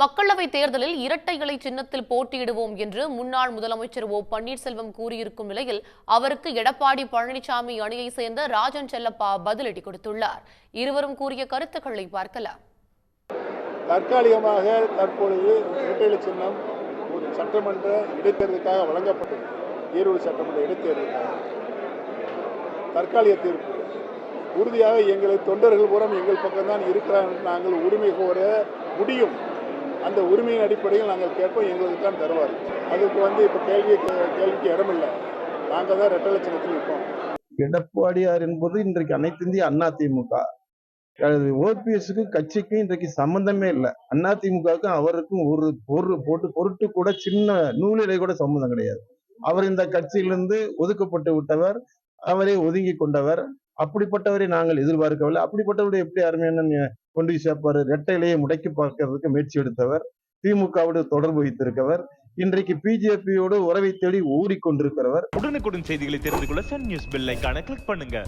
மக்களவைத் தேர்தலில் இரட்டை இலை சின்னத்தில் போட்டியிடுவோம் என்று முன்னாள் முதலமைச்சர் ஓ பன்னீர்செல்வம் கூறியிருக்கும் நிலையில் அவருக்கு எடப்பாடி பழனிசாமி அணியை சேர்ந்த ராஜன் செல்லப்பா பதிலடி கொடுத்துள்ளார். இருவரும் கூறிய கருத்துக்களை பார்க்கலாம். தற்காலிகமாக தற்பொழுது இரட்டையிலை சின்னம் ஒரு சட்டமன்ற இடைத்தேர்தலுக்காக வழங்கப்பட்டது. ஈரோடு சட்டமன்ற இடைத்தேர்தலுக்காக. தற்காலிக தீர்ப்பு. உறுதியாக எங்களை தொண்டர்கள் பூரம் எங்கள் பக்கம்தான் இருக்கிறார் நாங்கள் உரிமை கோர முடியும். அந்த உரிமையின் அடிப்படையில் நாங்கள் கேட்போம் எங்களுக்கு தான் தருவார். அதுக்கு வந்து இப்போ கேள்வி கேள்விக்கு இடமில்லை. நாங்கள் தான் ரெட்டை லட்சணத்தில் இருக்கோம் எடப்பாடியார் என்பது இன்றைக்கு அனைத்து இந்திய அண்ணா திமுக. ஓபிஎஸ்க்கு கட்சிக்கும் இன்றைக்கு சம்பந்தமே இல்லை. அண்ணா திமுகவுக்கும் அவருக்கும் ஒரு பொருள் போட்டு பொருட்டு கூட சின்ன நூலிலை கூட சம்பந்தம் கிடையாது. அவர் இந்த கட்சியிலிருந்து ஒதுக்கப்பட்டு விட்டவர் அவரை ஒதுங்கி கொண்டவர். அப்படிப்பட்டவரை நாங்கள் எதிர்பார்க்கவில்லை. அப்படிப்பட்டவருடைய எப்படி அருமையான கொண்டு போய் சேர்ப்பாரு. ரெட்டையிலேயே முடக்கி பார்க்கறதுக்கு முயற்சி எடுத்தவர். திமுகவோடு தொடர்பு வைத்திருக்கவர் இன்றைக்கு பிஜேபியோடு உறவை தேடி ஊறிக்கொண்டிருக்கிறவர் உடனுக்குடன் செய்திகளை தெரிந்து கொள்ள சன் நியூஸ் பெல் கிளிக் பண்ணுங்க.